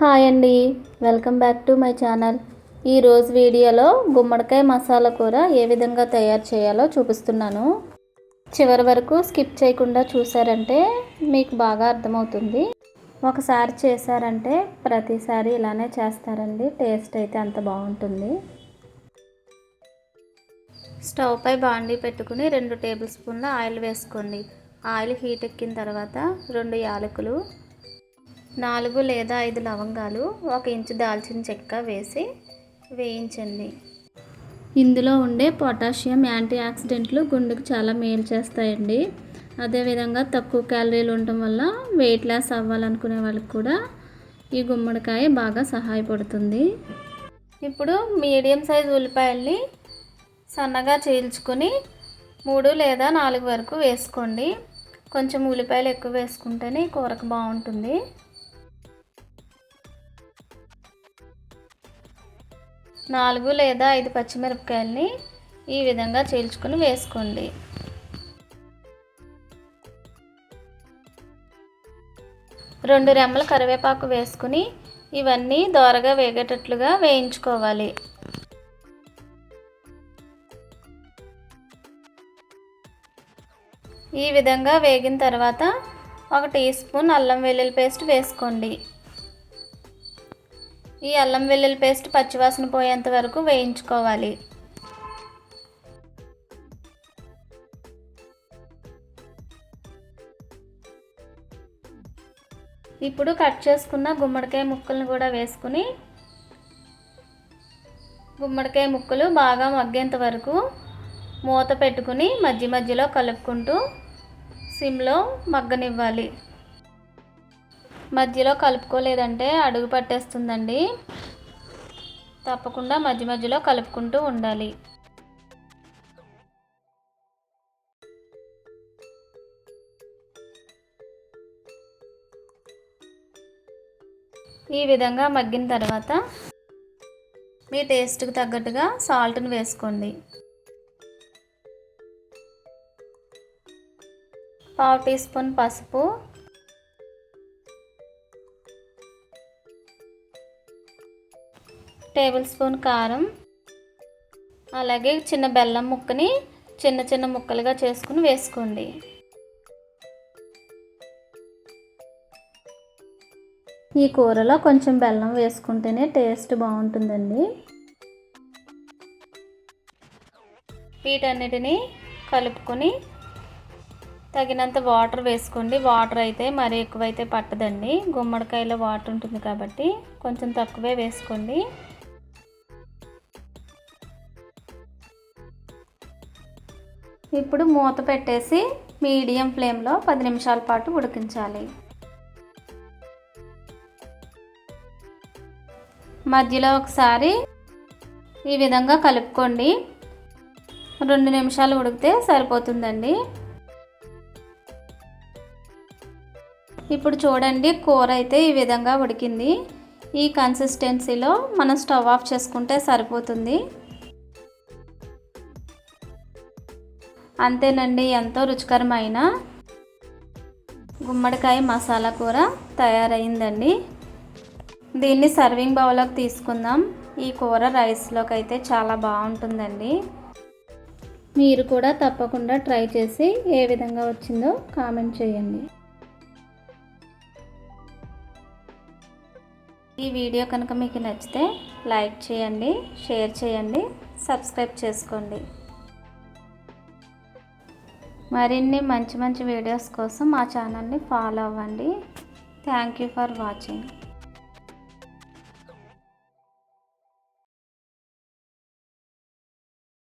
Hi అండి. Welcome back to my channel. ఈరోజు వీడియోలో గుమ్మడికాయ మసాలా కూర ఏ విధంగా తయారు చేయాలో చూపిస్తున్నాను. చివరి వరకు స్కిప్ చేయకుండా చూసారంటే మీకు బాగా అర్థమవుతుంది. ఒకసారి చేశారంటే ప్రతిసారి ఇలానే చేస్తారండి. టేస్ట్ అయితే అంత బాగుంటుంది. స్టవ్ పై బాండీ పెట్టుకుని రెండు టేబుల్ స్పూన్ల ఆయిల్ వేసుకోండి. ఆయిల్ హీట్ ఎక్కిన తర్వాత రెండు యాలకులు నాలుగు లేదా ఐదు లవంగాలు ఒక ఇంచు దాల్చిన చెక్క వేసి వేయించండి. ఇందులో ఉండే పొటాషియం యాంటీ ఆక్సిడెంట్లు గుండెకు చాలా మేలు చేస్తాయండి. అదేవిధంగా తక్కువ క్యాలరీలు ఉండటం వల్ల వెయిట్ లాస్ అవ్వాలనుకునే వాళ్ళకి కూడా ఈ గుమ్మడికాయ బాగా సహాయపడుతుంది. ఇప్పుడు మీడియం సైజ్ ఉల్లిపాయల్ని సన్నగా చీల్చుకుని మూడు లేదా నాలుగు వరకు వేసుకోండి. కొంచెం ఉల్లిపాయలు ఎక్కువ వేసుకుంటేనే కూరకు బాగుంటుంది. నాలుగు లేదా ఐదు పచ్చిమిరపకాయలని ఈ విధంగా చీల్చుకొని వేసుకోండి. రెండు రెమ్మల కరివేపాకు వేసుకుని ఇవన్నీ దోరగా వేగేటట్లుగా వేయించుకోవాలి. ఈ విధంగా వేగిన తర్వాత ఒక టీ స్పూన్ అల్లం వెల్లుల్లి పేస్ట్ వేసుకోండి. ఈ అల్లం వెల్లుల్లి పేస్ట్ పచ్చివాసన పోయేంత వరకు వేయించుకోవాలి. ఇప్పుడు కట్ చేసుకున్న గుమ్మడికాయ ముక్కలను కూడా వేసుకుని గుమ్మడికాయ ముక్కలు బాగా మగ్గేంత వరకు మూత పెట్టుకుని మధ్య మధ్యలో కలుపుకుంటూ సిమ్లో మగ్గనివ్వాలి. మధ్యలో కలుపుకోలేదంటే అడుగు పట్టేస్తుందండి. తప్పకుండా మధ్య మధ్యలో కలుపుకుంటూ ఉండాలి. ఈ విధంగా మగ్గిన తర్వాత మీ టేస్ట్కి తగ్గట్టుగా సాల్ట్ని వేసుకోండి. పావు టీ స్పూన్ పసుపు టేబుల్ స్పూన్ కారం అలాగే చిన్న బెల్లం ముక్కని చిన్న చిన్న ముక్కలుగా చేసుకుని వేసుకోండి. ఈ కూరలో కొంచెం బెల్లం వేసుకుంటేనే టేస్ట్ బాగుంటుందండి. వీటన్నిటిని కలుపుకొని తగినంత వాటర్ వేసుకోండి. వాటర్ అయితే మరీ ఎక్కువైతే పట్టదండి. గుమ్మడికాయలో వాటర్ ఉంటుంది కాబట్టి కొంచెం తక్కువే వేసుకోండి. ఇప్పుడు మూత పెట్టేసి మీడియం ఫ్లేమ్లో పది నిమిషాల పాటు ఉడికించాలి. మధ్యలో ఒకసారి ఈ విధంగా కలుపుకోండి. రెండు నిమిషాలు ఉడికితే సరిపోతుందండి. ఇప్పుడు చూడండి కూర అయితే ఈ విధంగా ఉడికింది. ఈ కన్సిస్టెన్సీలో మనం స్టవ్ ఆఫ్ చేసుకుంటే సరిపోతుంది. అంతేనండి ఎంతో రుచికరమైన గుమ్మడికాయ మసాలా కూర తయారైందండి. దీన్ని సర్వింగ్ బౌల్లోకి తీసుకుందాం. ఈ కూర రైస్లోకి అయితే చాలా బాగుంటుందండి. మీరు కూడా తప్పకుండా ట్రై చేసి ఏ విధంగా వచ్చిందో కామెంట్ చేయండి. ఈ వీడియో కనుక మీకు నచ్చితే లైక్ చేయండి షేర్ చేయండి సబ్స్క్రైబ్ చేసుకోండి. మరిన్ని మంచి మంచి వీడియోస్ కోసం మా ఛానల్ని ఫాలో అవ్వండి. Thank you for watching